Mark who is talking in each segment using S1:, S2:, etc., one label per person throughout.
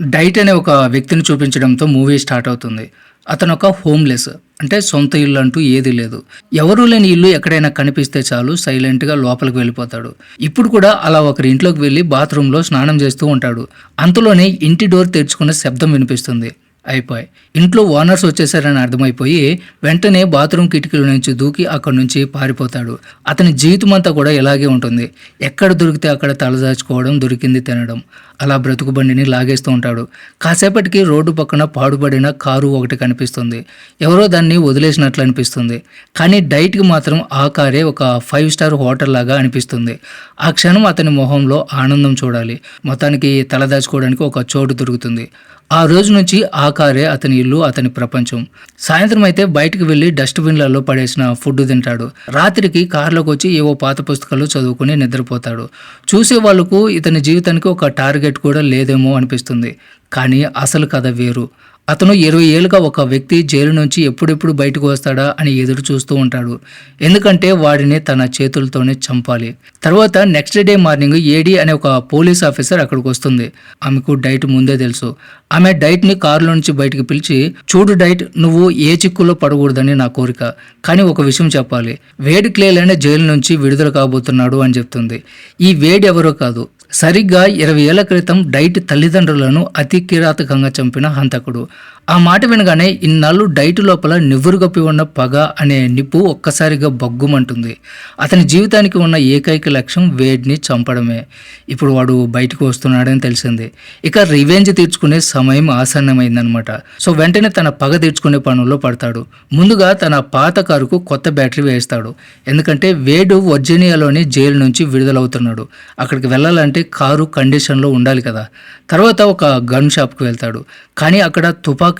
S1: Diet అనే ఒక వ్యక్తిని చూపించడంతో మూవీ స్టార్ట్ అవుతుంది. అతను ఒక హోమ్లెస్ అంటే సొంత ఇల్లు అంటూ ఏదీ లేదు. ఎవరూ లేని ఇల్లు ఎక్కడైనా కనిపిస్తే చాలు సైలెంట్గా లోపలికి వెళ్ళిపోతాడు. ఇప్పుడు కూడా అలా ఒకరి ఇంట్లోకి వెళ్ళి బాత్రూంలో స్నానం చేస్తూ ఉంటాడు. అంతలోనే ఇంటి డోర్ తెరుచుకున్న శబ్దం వినిపిస్తుంది. అయిపోయి. ఇంట్లో ఓనర్స్ వచ్చేసారని అర్థమైపోయి వెంటనే బాత్రూమ్ కిటికీల నుంచి దూకి అక్కడి నుంచి పారిపోతాడు. అతని జీవితం అంతా కూడా ఇలాగే ఉంటుంది. ఎక్కడ దొరికితే అక్కడ తలదాచుకోవడం దొరికింది తినడం. అలా బ్రతుకు బండిని లాగేస్తూ ఉంటాడు. కాసేపటికి రోడ్డు పక్కన పాడుపడిన కారు ఒకటి కనిపిస్తుంది. ఎవరో దాన్ని వదిలేసినట్లు అనిపిస్తుంది. కానీ డైట్కి మాత్రం ఆ కారే ఒక ఫైవ్ స్టార్ హోటల్ లాగా అనిపిస్తుంది. ఆ క్షణం అతని మొహంలో ఆనందం చూడాలి. మొత్తానికి తలదాచుకోవడానికి ఒక చోటు దొరుకుతుంది. ఆ రోజు నుంచి ఆ కారే అతని ఇల్లు అతని ప్రపంచం. సాయంత్రం అయితే బయటకు వెళ్ళి డస్ట్బిన్లలో పడేసిన ఫుడ్ తింటాడు. రాత్రికి కారులోకి వచ్చి ఏవో పాత పుస్తకాలు చదువుకుని నిద్రపోతాడు. చూసే వాళ్ళకు ఇతని జీవితానికి ఒక టార్గెట్ కూడా లేదేమో అనిపిస్తుంది. కానీ అసలు కథ వేరు. అతను ఇరవై ఏళ్ళుగా ఒక వ్యక్తి జైలు నుంచి ఎప్పుడెప్పుడు బయటకు వస్తాడా అని ఎదురు చూస్తూ ఉంటాడు. ఎందుకంటే వాడిని తన చేతులతోనే చంపాలి. తర్వాత నెక్స్ట్ డే మార్నింగ్ ఏడి అనే ఒక పోలీస్ ఆఫీసర్ అక్కడికి వస్తుంది. ఆమెకు డైట్ ముందే తెలుసు. ఆమె డైట్ని కారులో నుంచి బయటికి పిలిచి చూడు డైట్ నువ్వు ఏ చిక్కులో పడకూడదని నా కోరిక. కానీ ఒక విషయం చెప్పాలి. వేడి క్లేలైన జైలు నుంచి విడుదల కాబోతున్నాడు అని చెప్తుంది. ఈ వేడి ఎవరో కాదు సరిగ్గా ఇరవై ఏళ్ళ క్రితం డైట్ తల్లిదండ్రులను అతి కిరాతకంగా చంపిన హంతకుడు. ఆ మాట వినగానే ఇన్నాళ్ళు డైట్ లోపల నివ్వురుగప్పి ఉన్న పగ అనే నిప్పు ఒక్కసారిగా బగ్గుమంటుంది. అతని జీవితానికి ఉన్న ఏకైక లక్ష్యం వేడిని చంపడమే. ఇప్పుడు వాడు బయటకు వస్తున్నాడని తెలిసింది. ఇక రివెంజ్ తీర్చుకునే సమయం ఆసన్నమైందనమాట సో వెంటనే తన పగ తీర్చుకునే పనుల్లో పడతాడు. ముందుగా తన పాత కారుకు కొత్త బ్యాటరీ వేస్తాడు ఎందుకంటే వేడు వర్జీనియాలోని జైలు నుంచి విడుదలవుతున్నాడు. అక్కడికి వెళ్ళాలంటే కారు కండిషన్లో ఉండాలి కదా. తర్వాత ఒక గన్ షాప్కి వెళ్తాడు. కానీ అక్కడ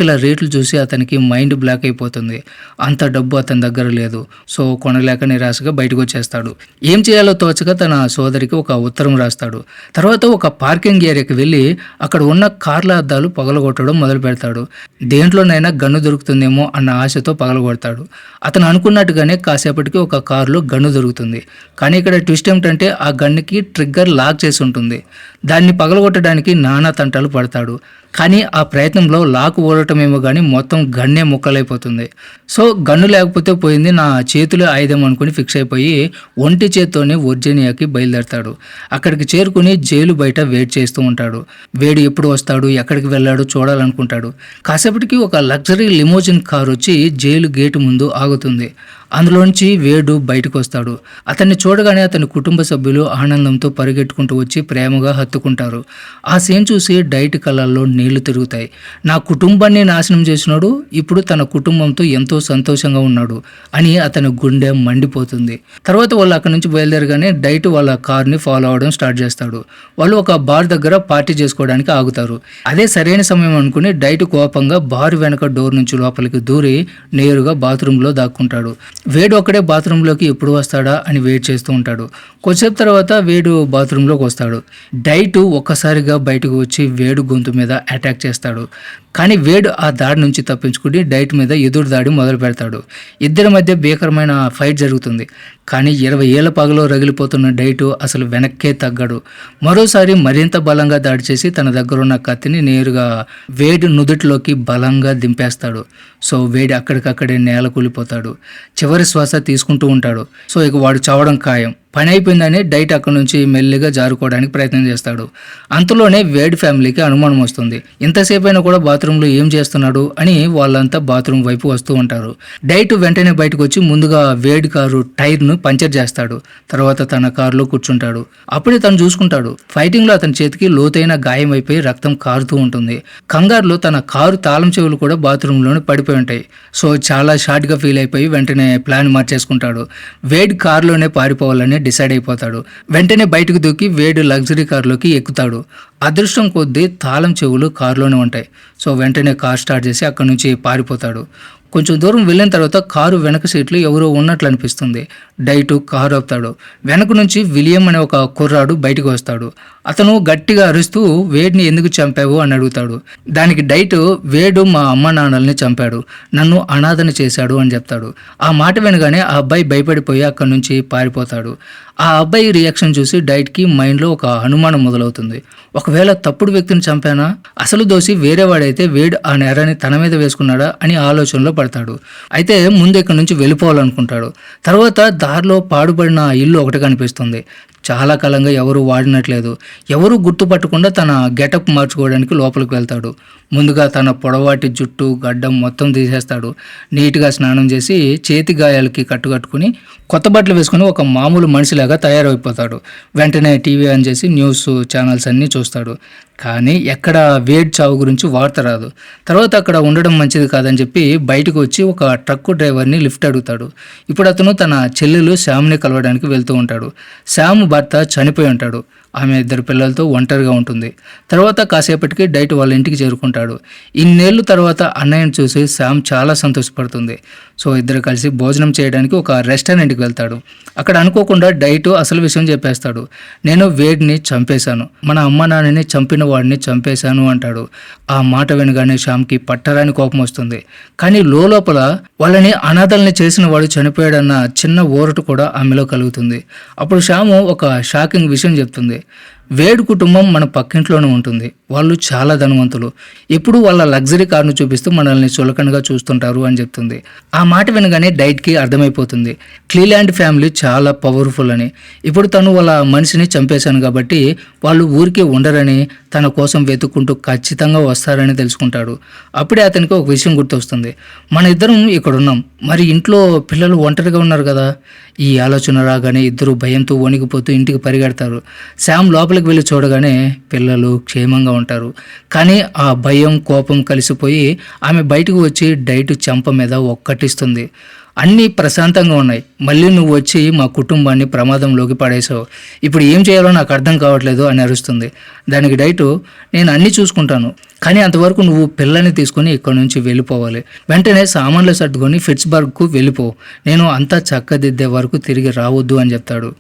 S1: ఇలా రేట్లు చూసి అతనికి మైండ్ బ్లాక్ అయిపోతుంది. అంత డబ్బు అతని దగ్గర లేదు. సో కొనలేక నిరాశగా బయటకు వచ్చేస్తాడు ఏం చేయాలో తోచక తన సోదరికి ఒక ఉత్తరం రాస్తాడు. తర్వాత ఒక పార్కింగ్ ఏరియాకి వెళ్ళి అక్కడ ఉన్న కార్ల అద్దాలు పగలగొట్టడం మొదలు పెడతాడు. దేంట్లోనైనా గన్ను దొరుకుతుందేమో అన్న ఆశతో పగలగొడతాడు. అతను అనుకున్నట్టుగానే కాసేపటికి ఒక కారులో గన్ను దొరుకుతుంది. కానీ ఇక్కడ ట్విస్ట్ ఏమిటంటే ఆ గన్నుకి ట్రిగ్గర్ లాక్ చేసి ఉంటుంది దాన్ని పగలగొట్టడానికి నానా తంటాలు పడతాడు. కానీ ఆ ప్రయత్నంలో లాక్ ఓడటమేమో కానీ మొత్తం గన్నే ముక్కలైపోతుంది. సో గన్ను లేకపోతే పోయింది నా చేతులే ఆయుధం అనుకుని ఫిక్స్ అయిపోయి ఒంటి చేత్తోనే వర్జీనియాకి బయలుదేరతాడు. అక్కడికి చేరుకుని జైలు బయట వెయిట్ చేస్తూ ఉంటాడు. వేడు ఎప్పుడు వస్తాడు ఎక్కడికి వెళ్ళాడో చూడాలనుకుంటాడు. కాసేపటికి ఒక లగ్జరీ లిమోజిన్ కార్ వచ్చి జైలు గేటు ముందు ఆగుతుంది. అందులోంచి వేడు బయటకు వస్తాడు. అతన్ని చూడగానే అతని కుటుంబ సభ్యులు ఆనందంతో పరిగెట్టుకుంటూ వచ్చి ప్రేమగా హత్తుకుంటారు. ఆ సీన్ చూసి డైట్ కళ్ళల్లో నీళ్ళు తిరుగుతాయి. నా కుటుంబాన్ని నాశనం చేసినాడు ఇప్పుడు తన కుటుంబంతో ఎంతో సంతోషంగా ఉన్నాడు అని అతని గుండె మండిపోతుంది. తర్వాత వాళ్ళు అక్కడి నుంచి బయలుదేరగానే డైట్ వాళ్ళ కార్ని ఫాలో అవడం స్టార్ట్ చేస్తాడు. వాళ్ళు ఒక బార్ దగ్గర పార్టీ చేసుకోవడానికి ఆగుతారు. అదే సరైన సమయం అనుకుని డైట్ కోపంగా బార్ వెనక డోర్ నుంచి లోపలికి దూరి నేరుగా బాత్రూంలో దాక్కుంటాడు. వేడు ఒక్కడే బాత్రూంలోకి ఎప్పుడు వస్తాడా అని వెయిట్ చేస్తూ ఉంటాడు. కొద్దిసేపు తర్వాత వేడు బాత్రూంలోకి వస్తాడు. డైట్ ఒక్కసారిగా బయటకు వచ్చి వేడు గొంతు మీద అటాక్ చేస్తాడు. కానీ వేడు ఆ దాడి నుంచి తప్పించుకుని డైట్ మీద ఎదురు దాడి మొదలు పెడతాడు ఇద్దరి మధ్య భీకరమైన ఫైట్ జరుగుతుంది. కానీ ఇరవై ఏళ్ళ పగలో రగిలిపోతున్న డైటు అసలు వెనక్కే తగ్గడు. మరోసారి మరింత బలంగా దాడి చేసి తన దగ్గర ఉన్న కత్తిని నేరుగా వేడి నుదుటిలోకి బలంగా దింపేస్తాడు. సో వేడి అక్కడికక్కడే నేల కూలిపోతాడు. చివరి శ్వాస తీసుకుంటూ ఉంటాడు. సో ఇక వాడు చావడం ఖాయం. పని అయిపోయిందని డైట్ అక్కడి నుంచి మెల్లిగా జారుకోవడానికి ప్రయత్నం చేస్తాడు. అంతలోనే వేడ్ ఫ్యామిలీకి అనుమానం వస్తుంది. ఇంతసేపు అయినా కూడా బాత్రూంలో ఏం చేస్తున్నాడు అని వాళ్ళంతా బాత్రూమ్ వైపు వస్తూ ఉంటారు. డైట్ వెంటనే బయటకు వచ్చి ముందుగా వేడ్ కారు టైర్ను పంచర్ చేస్తాడు. తర్వాత తన కారులో కూర్చుంటాడు. అప్పుడే తను చూసుకుంటాడు. ఫైటింగ్లో అతని చేతికి లోతైన గాయం అయిపోయి రక్తం కారుతూ ఉంటుంది. కంగారులో తన కారు తాళం చెవులు కూడా బాత్రూంలోనే పడిపోయి ఉంటాయి. సో చాలా షార్ట్గా ఫీల్ అయిపోయి వెంటనే ప్లాన్ మార్చేసుకుంటాడు. వేడ్ కారులోనే పారిపోవాలని డిసైడ్ అయిపోతాడు. వెంటనే బయటకు దూకి వేడు లగ్జరీ కారులోకి ఎక్కుతాడు. అదృష్టం కొద్దీ తాళం చెవులు కారులోనే ఉంటాయి. సో వెంటనే కార్ స్టార్ట్ చేసి అక్కడి నుంచి పారిపోతాడు. కొంచెం దూరం వెళ్ళిన తర్వాత కారు వెనక సీట్లు ఎవరో ఉన్నట్లు అనిపిస్తుంది. డైటు కారు ఆపుతాడు. వెనక నుంచి విలియం అనే ఒక కుర్రాడు బయటకు వస్తాడు. అతను గట్టిగా అరుస్తూ వేడిని ఎందుకు చంపావు? అని అడుగుతాడు. దానికి డైట్ వేడు మా అమ్మ నాన్నల్ని చంపాడు. నన్ను అనాథన చేశాడు అని చెప్తాడు. ఆ మాట వినగానే ఆ అబ్బాయి భయపడిపోయి అక్కడి నుంచి పారిపోతాడు. ఆ అబ్బాయి రియాక్షన్ చూసి డైట్కి మైండ్లో ఒక అనుమానం మొదలవుతుంది. ఒకవేళ తప్పుడు వ్యక్తిని చంపానా? అసలు దోషి వేరేవాడైతే వేడు ఆ నేరాన్ని తన మీద వేసుకున్నాడా అని ఆలోచనలో పడతాడు. అయితే ముందు ఇక్కడి నుంచి వెళ్ళిపోవాలనుకుంటాడు. తర్వాత దారిలో పాడుపడిన ఆ ఇల్లు ఒకటి కనిపిస్తుంది. చాలా కాలంగా ఎవరు వాడినట్లేదు. ఎవరు గుర్తుపట్టకుండా తన గెటప్ మార్చుకోవడానికి లోపలికి వెళ్తాడు. ముందుగా తన పొడవాటి జుట్టు గడ్డం మొత్తం తీసేస్తాడు. నీట్గా స్నానం చేసి చేతి గాయాలకి కట్టుకట్టుకుని కొత్త బట్టలు వేసుకుని ఒక మామూలు మనిషిలాగా తయారైపోతాడు. వెంటనే టీవీ ఆన్ చేసి న్యూస్ ఛానల్స్ అన్నీ చూస్తాడు. కానీ ఎక్కడ వేడ్ చావు గురించి వార్త రాదు. తర్వాత అక్కడ ఉండడం మంచిది కాదని చెప్పి బయటకు వచ్చి ఒక ట్రక్ డ్రైవర్ని లిఫ్ట్ అడుగుతాడు. ఇప్పుడు అతను తన చెల్లెలు శ్యామ్ని కలవడానికి వెళ్తూ ఉంటాడు. శ్యామ్ భర్త చనిపోయి ఉంటాడు. ఆమె ఇద్దరు పిల్లలతో ఒంటరిగా ఉంటుంది. తర్వాత కాసేపటికి డైట్ వాళ్ళ ఇంటికి చేరుకుంటాడు. ఇన్నేళ్ళు తర్వాత అన్నయ్యను చూసి శ్యామ్ చాలా సంతోషపడుతుంది. సో ఇద్దరు కలిసి భోజనం చేయడానికి ఒక రెస్టారెంట్కి వెళ్తాడు. అక్కడ అనుకోకుండా డైట్ అసలు విషయం చెప్పేస్తాడు. నేను వేడిని చంపేశాను. మన అమ్మ నాన్నని చంపిన వాడిని చంపేశాను అంటాడు. ఆ మాట వినగానే శ్యామ్కి పట్టరాని కోపం వస్తుంది. కానీ లోపల వాళ్ళని అనాథల్ని చేసిన వాడు చనిపోయాడన్న చిన్న ఊరట కూడా ఆమెలో కలుగుతుంది. అప్పుడు శ్యాము ఒక షాకింగ్ విషయం చెప్తుంది. వేడు కుటుంబం మన పక్కింట్లోనే ఉంటుంది. వాళ్ళు చాలా ధనవంతులు. ఎప్పుడు వాళ్ళ లగ్జరీ కార్ను చూపిస్తూ మనల్ని చులకనగా చూస్తుంటారు అని చెప్తుంది. ఆ మాట వినగానే డైట్కి అర్థమైపోతుంది. క్లీలాండ్ ఫ్యామిలీ చాలా పవర్ఫుల్ అని. ఇప్పుడు తను వాళ్ళ మనిషిని చంపేశాను కాబట్టి వాళ్ళు ఊరికే ఉండరని తన కోసం వెతుక్కుంటూ ఖచ్చితంగా వస్తారని తెలుసుకుంటాడు. అప్పుడే అతనికి ఒక విషయం గుర్తొస్తుంది. మన ఇద్దరం ఇక్కడ ఉన్నాం మరి ఇంట్లో పిల్లలు ఒంటరిగా ఉన్నారు కదా. ఈ ఆలోచన రాగానే ఇద్దరు భయంతో వణికిపోతూ ఇంటికి పరిగెడతారు. శామ్ లోపలికి వెళ్ళి చూడగానే పిల్లలు క్షేమంగా ఉంటారు. కానీ ఆ భయం కోపం కలిసిపోయి ఆమె బయటకు వచ్చి డైట్ చెంప మీద ఒక్కటిస్తుంది. అన్నీ ప్రశాంతంగా ఉన్నాయి. మళ్ళీ నువ్వు వచ్చి మా కుటుంబాన్ని ప్రమాదంలోకి పడేసావు ఇప్పుడు ఏం చేయాలో నాకు అర్థం కావట్లేదు అని అరుస్తుంది. దానికి డైటు నేను అన్నీ చూసుకుంటాను. కానీ అంతవరకు నువ్వు పిల్లల్ని తీసుకొని ఇక్కడ నుంచి వెళ్ళిపోవాలి. వెంటనే సామాన్లు సర్దుకొని ఫిట్స్బర్గ్కు వెళ్ళిపో. నేను అంతా చక్కదిద్దే వరకు తిరిగి రావద్దు అని చెప్తాడు.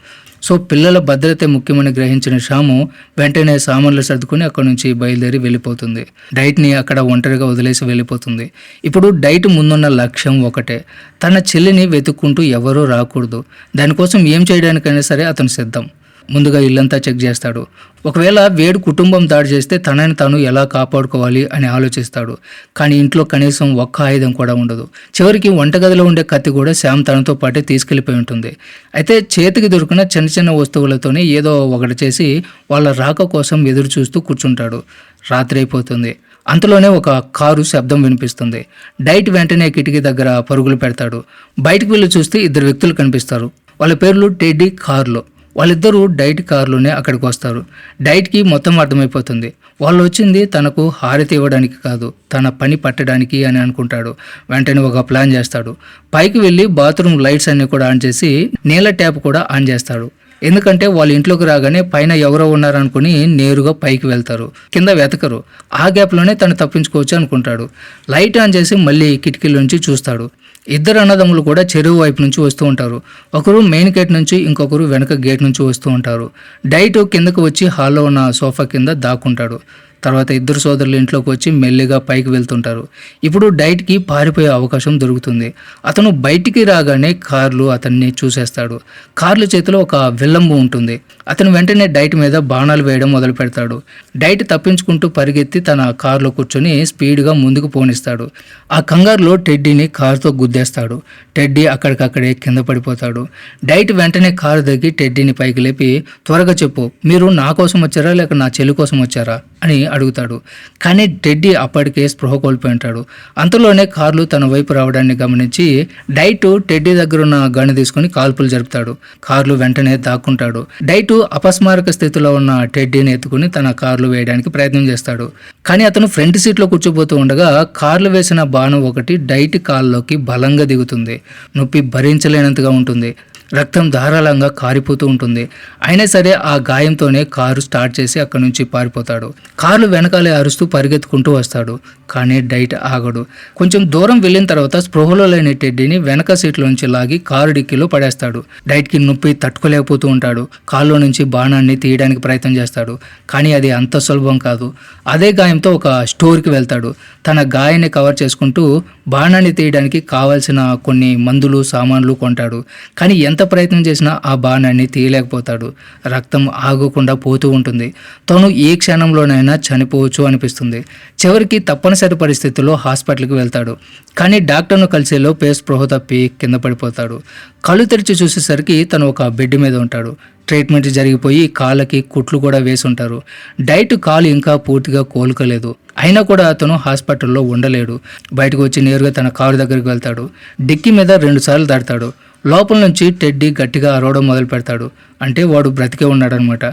S1: సో పిల్లల భద్రత ముఖ్యమని గ్రహించిన శ్యాము వెంటనే సామాన్లు సర్దుకుని అక్కడ నుంచి బయలుదేరి వెళ్ళిపోతుంది. డైట్ని అక్కడ ఒంటరిగా వదిలేసి వెళ్ళిపోతుంది. ఇప్పుడు డైట్ ముందున్న లక్ష్యం ఒకటే. తన చెల్లిని వెతుక్కుంటూ ఎవరూ రాకూడదు. దానికోసం ఏం చేయడానికైనా సరే అతను సిద్ధం. ముందుగా ఇల్లంతా చెక్ చేస్తాడు. ఒకవేళ వేడు కుటుంబం దాడి చేస్తే తనని తాను ఎలా కాపాడుకోవాలి అని ఆలోచిస్తాడు. కానీ ఇంట్లో కనీసం ఒక్క ఆయుధం కూడా ఉండదు. చివరికి వంటగదిలో ఉండే కత్తి కూడా శ్యామ్ తనతో పాటే తీసుకెళ్ళిపోయి ఉంటుంది. అయితే చేతికి దొరికిన చిన్న చిన్న వస్తువులతోనే ఏదో ఒకటి చేసి వాళ్ళ రాక కోసం ఎదురు చూస్తూ కూర్చుంటాడు. రాత్రి అయిపోతుంది. అంతలోనే ఒక కారు శబ్దం వినిపిస్తుంది. డైట్ వెంటనే కిటికీ దగ్గర పరుగులు పెడతాడు. బయటకు వెళ్ళి చూస్తే ఇద్దరు వ్యక్తులు కనిపిస్తారు. వాళ్ళ పేర్లు టెడ్డీ కార్లో. వాళ్ళిద్దరూ డైట్ కారులోనే అక్కడికి వస్తారు. డైట్కి మొత్తం అర్థమైపోతుంది. వాళ్ళు వచ్చింది తనకు హారతి ఇవ్వడానికి కాదు తన పని పట్టడానికి అని అనుకుంటాడు. వెంటనే ఒక ప్లాన్ చేస్తాడు. పైకి వెళ్ళి బాత్రూమ్ లైట్స్ అన్నీ కూడా ఆన్ చేసి నీళ్ళ ట్యాప్ కూడా ఆన్ చేస్తాడు. ఎందుకంటే వాళ్ళ ఇంట్లోకి రాగానే పైన ఎవరో ఉన్నారనుకుని నేరుగా పైకి వెళ్తారు. కింద వెతకరు. ఆ గ్యాప్లోనే తను తప్పించుకోవచ్చు అనుకుంటాడు. లైట్ ఆన్ చేసి మళ్ళీ కిటికీలోంచి చూస్తాడు. ఇద్దరు అన్నదమ్ములు కూడా చెరువు వైపు నుంచి వస్తూ ఉంటారు. ఒకరు మెయిన్ గేట్ నుంచి ఇంకొకరు వెనక గేట్ నుంచి వస్తూ ఉంటారు. డైట్ కిందకు వచ్చి హాల్లో ఉన్న సోఫా కింద దాక్కుంటాడు. తర్వాత ఇద్దరు సోదరులు ఇంట్లోకి వచ్చి మెల్లిగా పైకి వెళ్తుంటారు. ఇప్పుడు డైట్కి పారిపోయే అవకాశం దొరుకుతుంది. అతను బయటికి రాగానే కార్లు అతన్ని చూసేస్తాడు. కార్ల చేతిలో ఒక విల్లంబు ఉంటుంది. అతను వెంటనే డైట్ మీద బాణాలు వేయడం మొదలు పెడతాడు. డైట్ తప్పించుకుంటూ పరిగెత్తి తన కారులో కూర్చొని స్పీడ్గా ముందుకు పోనిస్తాడు. ఆ కంగారులో టెడ్డీని కారుతో గుద్దేస్తాడు. టెడ్డీ అక్కడికక్కడే కింద పడిపోతాడు. డైట్ వెంటనే కారు దగ్గి టెడ్డీని పైకి లేపి త్వరగా చెప్పు మీరు నా కోసం వచ్చారా లేక నా చెల్లి కోసం వచ్చారా? అని అడుగుతాడు. కానీ టెడ్డీ అప్పటికే స్పృహ కోల్పోయి ఉంటాడు. అంతలోనే కార్లు తన వైపు రావడాన్ని గమనించి డైట్ టెడ్డీ దగ్గర ఉన్న గన్ను తీసుకుని కాల్పులు జరుపుతాడు. కార్లు వెంటనే దాక్కుంటాడు. డైట్ అపస్మారక స్థితిలో ఉన్న టెడ్డీని ఎత్తుకుని తన కార్లు వేయడానికి ప్రయత్నం చేస్తాడు. కానీ అతను ఫ్రంట్ సీట్లో కూర్చోబోతూ ఉండగా కార్లు వేసిన బాణం ఒకటి డైట్ కాల్లోకి బలంగా దిగుతుంది. నొప్పి భరించలేనంతగా ఉంటుంది. రక్తం ధారాళంగా కారిపోతూ ఉంటుంది. అయినా సరే ఆ గాయంతోనే కారు స్టార్ట్ చేసి అక్కడి నుంచి పారిపోతాడు. కార్లు వెనకాలే అరుస్తూ పరిగెత్తుకుంటూ వస్తాడు. కానీ డైట్ ఆగడు. కొంచెం దూరం వెళ్ళిన తర్వాత స్పృహలో లేని టెడ్డీని వెనక సీట్లోంచి లాగి కారు డిక్కీలో పడేస్తాడు. డైట్కి నొప్పి తట్టుకోలేకపోతూ ఉంటాడు. కాల్లో నుంచి బాణాన్ని తీయడానికి ప్రయత్నం చేస్తాడు. కానీ అది అంత సులభం కాదు. అదే గాయంతో ఒక స్టోర్కి వెళ్తాడు. తన గాయాన్ని కవర్ చేసుకుంటూ బాణాన్ని తీయడానికి కావాల్సిన కొన్ని మందులు సామాన్లు కొంటాడు. కానీ ఎంత ప్రయత్నం చేసినా ఆ బాణాన్ని తీయలేకపోతాడు. రక్తం ఆగకుండా పోతూ ఉంటుంది. తను ఏ క్షణంలోనైనా చనిపోవచ్చు అనిపిస్తుంది. చివరికి తప్పనిసరి పరిస్థితుల్లో హాస్పిటల్కి వెళ్తాడు. కానీ డాక్టర్ను కలిసేలో పేస్ స్పృహ తప్పి కింద పడిపోతాడు. కళ్ళు తెరిచి చూసేసరికి తను ఒక బెడ్ మీద ఉంటాడు. ట్రీట్మెంట్ జరిగిపోయి కాళ్ళకి కుట్లు కూడా వేసి ఉంటారు. డైట్ కాలు ఇంకా పూర్తిగా కోలుకోలేదు. అయినా కూడా అతను హాస్పిటల్లో ఉండలేడు. బయటకు వచ్చి నేరుగా తన కారు దగ్గరికి వెళ్తాడు. డిక్కీ మీద రెండుసార్లు దాడతాడు లోపల నుంచి టెడ్డీ గట్టిగా అరవడం మొదలు పెడతాడు. అంటే వాడు బ్రతికే ఉన్నాడనమాట.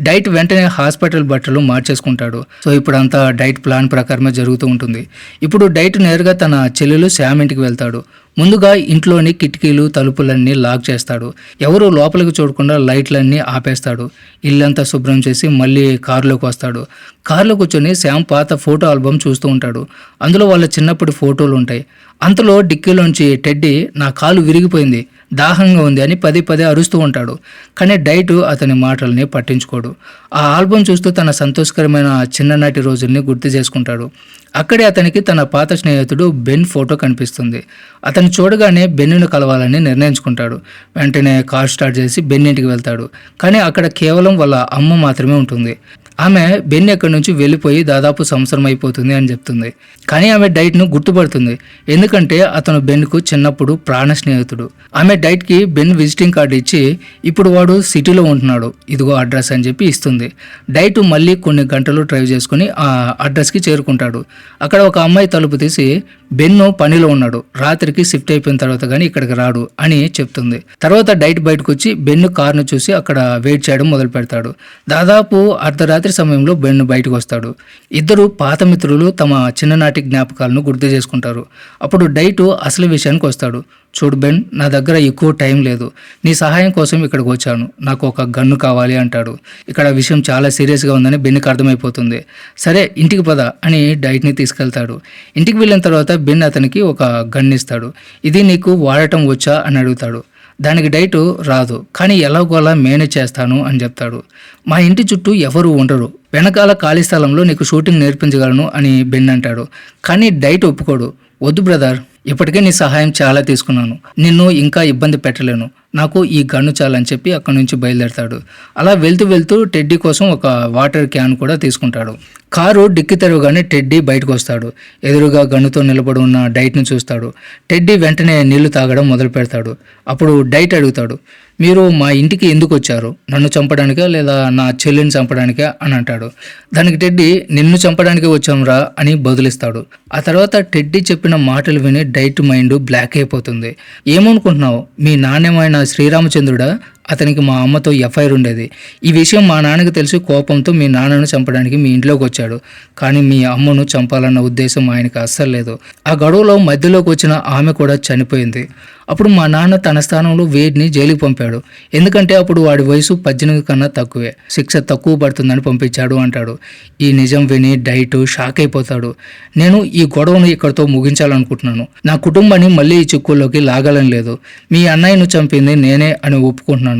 S1: డైట్ వెంటనే హాస్పిటల్ బట్టలు మార్చేసుకుంటాడు. సో ఇప్పుడు అంతా డైట్ ప్లాన్ ప్రకారమే జరుగుతూ ఉంటుంది. ఇప్పుడు డైట్ నేరుగా తన చెల్లెలు శామ్ ఇంటికి వెళ్తాడు. ముందుగా ఇంట్లోని కిటికీలు తలుపులన్నీ లాక్ చేస్తాడు. ఎవరు లోపలికి చూడకుండా లైట్లన్నీ ఆపేస్తాడు. ఇల్లంతా శుభ్రం చేసి మళ్ళీ కారులోకి వస్తాడు. కారులో కూర్చొని శ్యామ్ పాత ఫోటో ఆల్బమ్ చూస్తూ ఉంటాడు. అందులో వాళ్ళ చిన్నప్పటి ఫోటోలు ఉంటాయి. అంతలో డిక్కీలోంచి టెడ్డీ నా కాలు విరిగిపోయింది. దాహంగా ఉంది అని పదే పదే అరుస్తూ ఉంటాడు. కానీ డైట్ అతని మాటల్ని పట్టించుకోడు. ఆ ఆల్బమ్ చూస్తూ తన సంతోషకరమైన చిన్ననాటి రోజుల్ని గుర్తు చేసుకుంటాడు. అక్కడే అతనికి తన పాత స్నేహితుడు బెన్ ఫోటో కనిపిస్తుంది. అతను చూడగానే బెన్నును కలవాలని నిర్ణయించుకుంటాడు. వెంటనే కార్ స్టార్ట్ చేసి బెన్ ఇంటికి వెళ్తాడు. కానీ అక్కడ కేవలం వాళ్ళ అమ్మ మాత్రమే ఉంటుంది. ఆమె బెన్ ఎక్కడి నుంచి వెళ్ళిపోయి దాదాపు సంవత్సరం అయిపోతుంది అని చెప్తుంది. కానీ ఆమె డైట్ను గుర్తుపడుతుంది. ఎందుకంటే అతను బెన్కు చిన్నప్పుడు ప్రాణ స్నేహితుడు. ఆమె డైట్కి బెన్ విజిటింగ్ కార్డు ఇచ్చి ఇప్పుడు వాడు సిటీలో ఉంటున్నాడు. ఇదిగో అడ్రస్ అని చెప్పి ఇస్తుంది. డైట్ మళ్ళీ కొన్ని గంటలు డ్రైవ్ చేసుకుని ఆ అడ్రస్కి చేరుకుంటాడు. అక్కడ ఒక అమ్మాయి తలుపు తీసి బెన్ను పనిలో ఉన్నాడు. రాత్రికి షిఫ్ట్ అయిపోయిన తర్వాత కానీ ఇక్కడికి రాడు అని చెప్తుంది. తర్వాత డైట్ బయటకు వచ్చి బెన్ను కార్ను చూసి అక్కడ వెయిట్ చేయడం మొదలు పెడతాడు దాదాపు అర్ధరాత్రి సమయంలో బెన్ను బయటకు వస్తాడు. ఇద్దరు పాత మిత్రులు తమ చిన్ననాటి జ్ఞాపకాలను గుర్తు చేసుకుంటారు. అప్పుడు డైట్ అసలు విషయానికి వస్తాడు. చూడు బెన్ నా దగ్గర ఎక్కువ టైం లేదు. నీ సహాయం కోసం ఇక్కడికి వచ్చాను. నాకు ఒక గన్ను కావాలి అంటాడు. ఇక్కడ విషయం చాలా సీరియస్గా ఉందని బెన్కి అర్థమైపోతుంది. సరే ఇంటికి పద అని డైట్ని తీసుకెళ్తాడు. ఇంటికి వెళ్ళిన తర్వాత బెన్ అతనికి ఒక గన్ ఇస్తాడు. ఇది నీకు వాడటం వచ్చా? అని అడుగుతాడు. దానికి డైట్ రాదు. కానీ ఎలాగోలా మేనేజ్ చేస్తాను అని చెప్తాడు. మా ఇంటి చుట్టూ ఎవరు ఉండరు. వెనకాల ఖాళీ స్థలంలో నీకు షూటింగ్ నేర్పించగలను అని బెన్ అంటాడు. కానీ డైట్ ఒప్పుకోడు. వద్దు బ్రదర్. ఇప్పటికే నీ సహాయం చాలా తీసుకున్నాను. నిన్ను ఇంకా ఇబ్బంది పెట్టలేను. నాకు ఈ గన్ను చాలని చెప్పి అక్కడి నుంచి బయలుదేరతాడు. అలా వెళ్తూ వెళ్తూ టెడ్డీ కోసం ఒక వాటర్ క్యాన్ కూడా తీసుకుంటాడు. కారు డిక్కి తెరవగానే టెడ్డీ బయటకు వస్తాడు. ఎదురుగా గన్నుతో నిలబడి ఉన్న డైట్ని చూస్తాడు. టెడ్డీ వెంటనే నీళ్ళు తాగడం మొదలు పెడతాడు అప్పుడు డైట్ అడుగుతాడు. మీరు మా ఇంటికి ఎందుకు వచ్చారు? నన్ను చంపడానికా లేదా నా చెల్లిని చంపడానికా అని అంటాడు. దానికి టెడ్డీ నిన్ను చంపడానికి వచ్చాంరా అని బదులిస్తాడు. ఆ తర్వాత టెడ్డీ చెప్పిన మాటలు విని డైట్ మైండ్ బ్లాక్ అయిపోతుంది. ఏమనుకుంటున్నావు? మీ నాణ్యమైన శ్రీరామచంద్రుడా? అతనికి మా అమ్మతో ఎఫ్ఐఆర్ ఉండేది. ఈ విషయం మా నాన్నకి తెలిసి. కోపంతో మీ నాన్నను చంపడానికి మీ ఇంట్లోకి వచ్చాడు. కానీ మీ అమ్మను చంపాలన్న ఉద్దేశం ఆయనకి అస్సలు లేదు. ఆ గడువులో మధ్యలోకి వచ్చిన ఆమె కూడా చనిపోయింది. అప్పుడు మా నాన్న తన స్థానంలో వేడిని జైలుకి పంపాడు. ఎందుకంటే అప్పుడు వాడి వయసు పద్దెనిమిది కన్నా తక్కువే. శిక్ష తక్కువ పడుతుందని పంపించాడు అంటాడు. ఈ నిజం విని డైట్ షాక్ అయిపోతాడు. నేను ఈ గొడవను ఇక్కడితో ముగించాలనుకుంటున్నాను. నా కుటుంబాన్ని మళ్ళీ ఈ చిక్కుల్లోకి లాగాలని లేదు. మీ అన్నయ్యను చంపింది నేనే అని ఒప్పుకుంటున్నాను.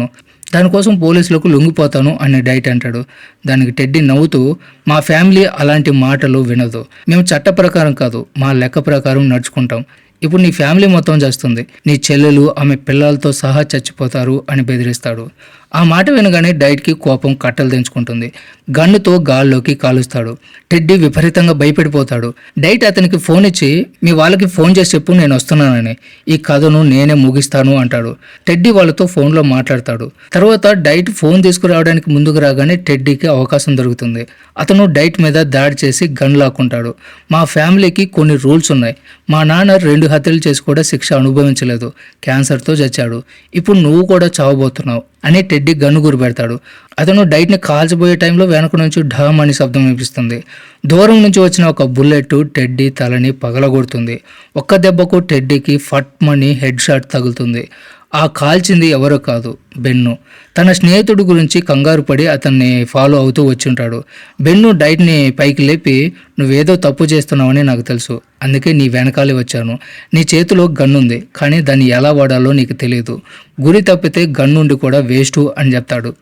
S1: దానికోసం పోలీసులకు లొంగిపోతాను అని డైట్ అంటాడు. దానికి టెడ్డీ నవ్వుతూ మా ఫ్యామిలీ అలాంటి మాటలు వినదు. మేము చట్ట ప్రకారం కాదు మా లెక్క ప్రకారం నడుచుకుంటాం. ఇప్పుడు నీ ఫ్యామిలీ మొత్తం చేస్తుంది. నీ చెల్లెలు ఆమె పిల్లలతో సహా చచ్చిపోతారు అని బెదిరిస్తాడు. ఆ మాట వినగానే డైట్కి కోపం కట్టలు తెంచుకుంటుంది గన్నుతో గాల్లోకి కాలుస్తాడు. టెడ్డీ విపరీతంగా భయపడిపోతాడు. డైట్ అతనికి ఫోన్ ఇచ్చి మీ వాళ్ళకి ఫోన్ చేసి చెప్పు నేను వస్తున్నానని. ఈ కథను నేనే ముగిస్తాను అంటాడు. టెడ్డీ వాళ్ళతో ఫోన్లో మాట్లాడతాడు. తర్వాత డైట్ ఫోన్ తీసుకురావడానికి ముందుకు రాగానే టెడ్డీకి అవకాశం దొరుకుతుంది. అతను డైట్ మీద దాడి చేసి గన్ లాక్కుంటాడు. మా ఫ్యామిలీకి కొన్ని రూల్స్ ఉన్నాయి. మా నాన్న రెండు హత్యలు చేసి కూడా శిక్ష అనుభవించలేదు. క్యాన్సర్తో చచ్చాడు. ఇప్పుడు నువ్వు కూడా చావబోతున్నావు. అని టెడ్డీ గన్ను గురి పెడతాడు. అతను డైట్ని కాల్చబోయే టైంలో వెనక నుంచి ఢమ్ అని శబ్దం వినిపిస్తుంది. దూరం నుంచి వచ్చిన ఒక బుల్లెట్ టెడ్డీ తలని పగలగొడుతుంది. ఒక్క దెబ్బకు టెడ్డీకి ఫట్ మని హెడ్ షాట్ తగులుతుంది. ఆ కాల్చింది ఎవరో కాదు బెన్ను. తన స్నేహితుడి గురించి కంగారు పడి అతన్ని ఫాలో అవుతూ వచ్చుంటాడు. బెన్ను డైట్ని పైకి లేపి నువ్వేదో తప్పు చేస్తున్నావని నాకు తెలుసు. అందుకే నీ వెనకాలే వచ్చాను. నీ చేతిలో గన్నుంది కానీ దాన్ని ఎలా వాడాలో నీకు తెలియదు గురి తప్పితే గన్నుండి కూడా వేస్టు అని చెప్తాడు.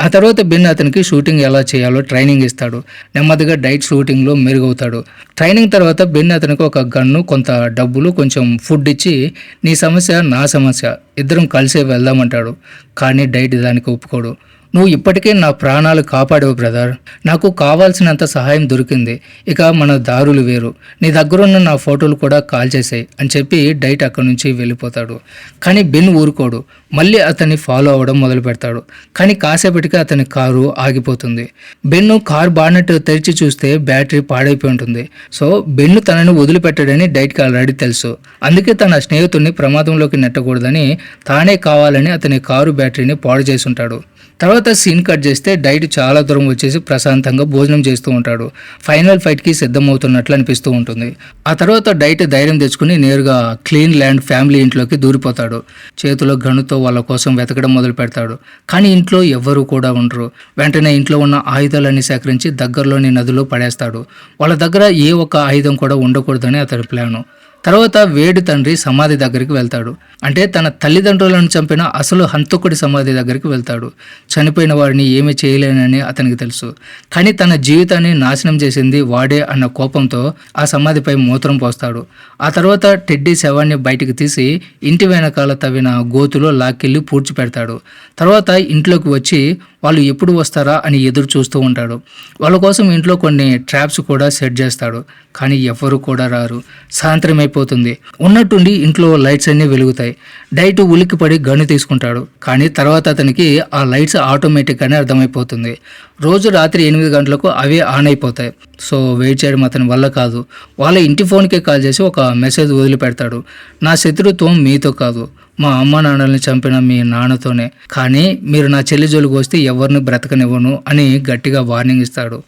S1: ఆ తర్వాత బెన్ అతనికి షూటింగ్ ఎలా చేయాలో ట్రైనింగ్ ఇస్తాడు. నెమ్మదిగా డైట్ షూటింగ్లో మెరుగవుతాడు. ట్రైనింగ్ తర్వాత బెన్ అతనికి ఒక గన్ను కొంత డబ్బులు కొంచెం ఫుడ్ ఇచ్చి నీ సమస్య నా సమస్య ఇద్దరం కలిసే వెళ్దామంటాడు కానీ డైట్ దానికి ఒప్పుకోడు నువ్వు ఇప్పటికే నా ప్రాణాలు కాపాడవు బ్రదర్. నాకు కావాల్సినంత సహాయం దొరికింది. ఇక మన దారులు వేరు. నీ దగ్గరున్న నా ఫోటోలు కూడా కాల్ చేసాయి అని చెప్పి డైట్ అక్కడి నుంచి వెళ్ళిపోతాడు. కానీ బెన్ ఊరుకోడు. మళ్ళీ అతన్ని ఫాలో అవ్వడం మొదలు పెడతాడు కానీ కాసేపటికి అతని కారు ఆగిపోతుంది. బెన్ను కార్ బానెట్ తెరిచి చూస్తే బ్యాటరీ పాడైపోయి ఉంటుంది. సో బెన్ను తనని వదిలిపెట్టాడని డైట్కి ఆల్రెడీ తెలుసు. అందుకే తన స్నేహితుడిని ప్రమాదంలోకి నెట్టకూడదని తానే కావాలని అతని కారు బ్యాటరీని పాడు చేసి ఉంటాడు తర్వాత సీన్ కట్ చేస్తే డైట్ చాలా దూరం వచ్చేసి ప్రశాంతంగా భోజనం చేస్తూ ఉంటాడు. ఫైనల్ ఫైట్కి సిద్ధమవుతున్నట్లు అనిపిస్తూ ఉంటుంది. ఆ తర్వాత డైట్ ధైర్యం తెచ్చుకుని నేరుగా క్లీన్ ల్యాండ్ ఫ్యామిలీ ఇంట్లోకి దూరిపోతాడు. చేతిలో గనుతో వాళ్ళ కోసం వెతకడం మొదలు పెడతాడు. కానీ ఇంట్లో ఎవ్వరూ కూడా ఉండరు. వెంటనే ఇంట్లో ఉన్న ఆయుధాలన్నీ సేకరించి దగ్గరలోని నదిలో పడేస్తాడు. వాళ్ళ దగ్గర ఏ ఒక్క ఆయుధం కూడా ఉండకూడదని అతడి ప్లాను. తర్వాత వేడు తండ్రి సమాధి దగ్గరికి వెళ్తాడు. అంటే తన తల్లిదండ్రులను చంపిన అసలు హంతకుడి సమాధి దగ్గరికి వెళ్తాడు. చనిపోయిన వాడిని ఏమీ చేయలేనని అతనికి తెలుసు. కానీ తన జీవితాన్ని నాశనం చేసింది వాడే అన్న కోపంతో ఆ సమాధిపై మూత్రం పోస్తాడు. ఆ తర్వాత టెడ్డీ శవాన్ని బయటికి తీసి ఇంటి వెనకాల తవ్విన గోతులో లాక్కెళ్ళి పూడ్చి పెడతాడు. తర్వాత ఇంట్లోకి వచ్చి వాళ్ళు ఎప్పుడు వస్తారా అని ఎదురు చూస్తూ ఉంటాడు. వాళ్ళ కోసం ఇంట్లో కొన్ని ట్రాప్స్ కూడా సెట్ చేస్తాడు. కానీ ఎవరు కూడా రారు. సాయంత్రం అయిపోతుంది ఉన్నట్టుండి ఇంట్లో లైట్స్ అన్నీ వెలుగుతాయి. డైట్ ఉలిక్కిపడి గన్ను తీసుకుంటాడు. కానీ తర్వాత అతనికి ఆ లైట్స్ ఆటోమేటిక్ అని అర్థమైపోతుంది. రోజు రాత్రి ఎనిమిది గంటలకు అవే ఆన్ అయిపోతాయి. సో వెయిట్ చేయడం అతని వల్ల కాదు. వాళ్ళ ఇంటి ఫోన్కే కాల్ చేసి ఒక మెసేజ్ వదిలిపెడతాడు. నా శత్రుత్వం మీతో కాదు. మా అమ్మ నాన్నల్ని చంపిన మీ నాన్నతోనే. కానీ మీరు నా చెల్లి జోలికి వస్తే ఎవరిని బ్రతకనివ్వను అని గట్టిగా వార్నింగ్ ఇస్తాడు.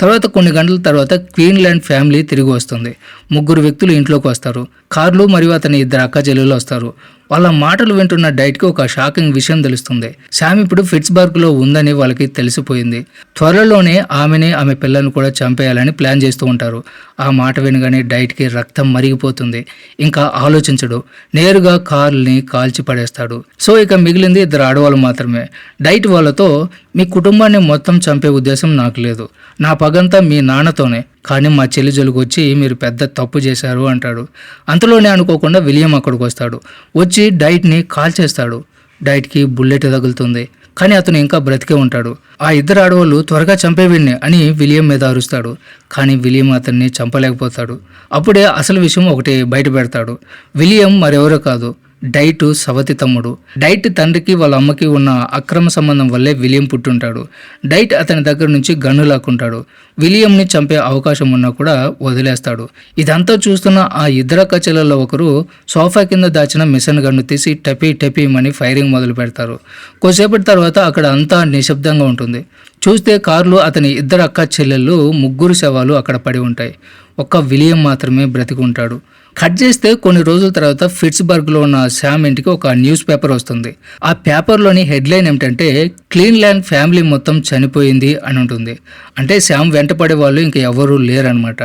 S1: తర్వాత కొన్ని గంటల తర్వాత క్వీన్లాండ్ ఫ్యామిలీ తిరిగి వస్తుంది. ముగ్గురు వ్యక్తులు ఇంట్లోకి వస్తారు. కార్లు మరియు అతని ఇద్దరు అక్క చెల్లెలు వస్తారు. వాళ్ళ మాటలు వింటున్న డైట్కి ఒక షాకింగ్ విషయం తెలుస్తుంది. శామ్ ఇప్పుడు ఫిట్స్బర్గ్లో ఉందని వాళ్ళకి తెలిసిపోయింది. త్వరలోనే ఆమెని ఆమె పిల్లల్ని కూడా చంపేయాలని ప్లాన్ చేస్తూ ఉంటారు. ఆ మాట వినగానే డైట్కి రక్తం మరిగిపోతుంది. ఇంకా ఆలోచించడు. నేరుగా కార్ల్ని కాల్చి పడేస్తాడు. సో ఇక మిగిలింది ఇద్దరు ఆడవాళ్ళు మాత్రమే. డైట్ వాళ్ళతో మీ కుటుంబాన్ని మొత్తం చంపే ఉద్దేశం నాకు లేదు. నా పగంతా మీ నాన్నతోనే. కానీ మా చెల్లి జోలికి వచ్చి మీరు పెద్ద తప్పు చేశారు అంటాడు. అంతలోనే అనుకోకుండా విలియం అక్కడికి వస్తాడు వచ్చి డైట్ని కాల్ చేస్తాడు డైట్కి బుల్లెట్ తగులుతుంది. కానీ అతను ఇంకా బ్రతికే ఉంటాడు. ఆ ఇద్దరు ఆడవాళ్ళు త్వరగా చంపేవిడ్ని అని విలియం మీద అరుస్తాడు. కానీ విలియం అతన్ని చంపలేకపోతాడు. అప్పుడే అసలు విషయం ఒకటి బయట పెడతాడు. విలియం మరెవరో కాదు. డైట్ సవతి తమ్ముడు. డైట్ తండ్రికి వాళ్ళ అమ్మకి ఉన్న అక్రమ సంబంధం వల్లే విలియం పుట్టుంటాడు. డైట్ అతని దగ్గర నుంచి గన్ను లాక్కుంటాడు. విలియంని చంపే అవకాశం ఉన్నా కూడా వదిలేస్తాడు. ఇదంతా చూస్తున్న ఆ ఇద్దరు కచెలలో ఒకరు సోఫా కింద దాచిన మిషన్ గన్ను తీసి టపీ టపీమని ఫైరింగ్ మొదలు పెడతారు. కొద్దిసేపటి తర్వాత అక్కడ అంతా నిశ్శబ్దంగా ఉంటుంది. చూస్తే కారులో అతని ఇద్దరు అక్క చెల్లెళ్ళు ముగ్గురు శవాలు అక్కడ పడి ఉంటాయి. ఒక్క విలియం మాత్రమే బ్రతికి ఉంటాడు కట్ చేస్తే కొన్ని రోజుల తర్వాత ఫిట్స్బర్గ్లో ఉన్న శామ్ ఇంటికి ఒక న్యూస్ పేపర్ వస్తుంది. ఆ పేపర్లోని హెడ్లైన్ ఏమిటంటే క్లీన్ ల్యాండ్ ఫ్యామిలీ మొత్తం చనిపోయింది అని ఉంటుంది. అంటే శామ్ వెంటపడే వాళ్ళు ఇంకా ఎవరూ లేరనమాట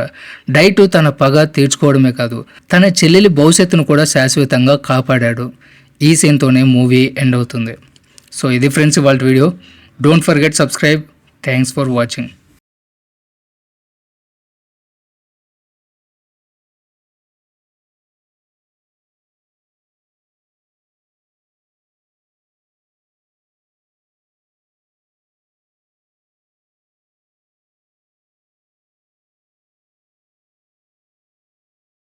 S1: డైట్ తన పగ తీర్చుకోవడమే కాదు తన చెల్లెలి భవిష్యత్తును కూడా శాశ్వతంగా కాపాడాడు. ఈ సీన్తోనే మూవీ ఎండ్ అవుతుంది. సో ఇది ఫ్రెండ్స్ వాళ్ళ video. Don't forget subscribe. Thanks for watching.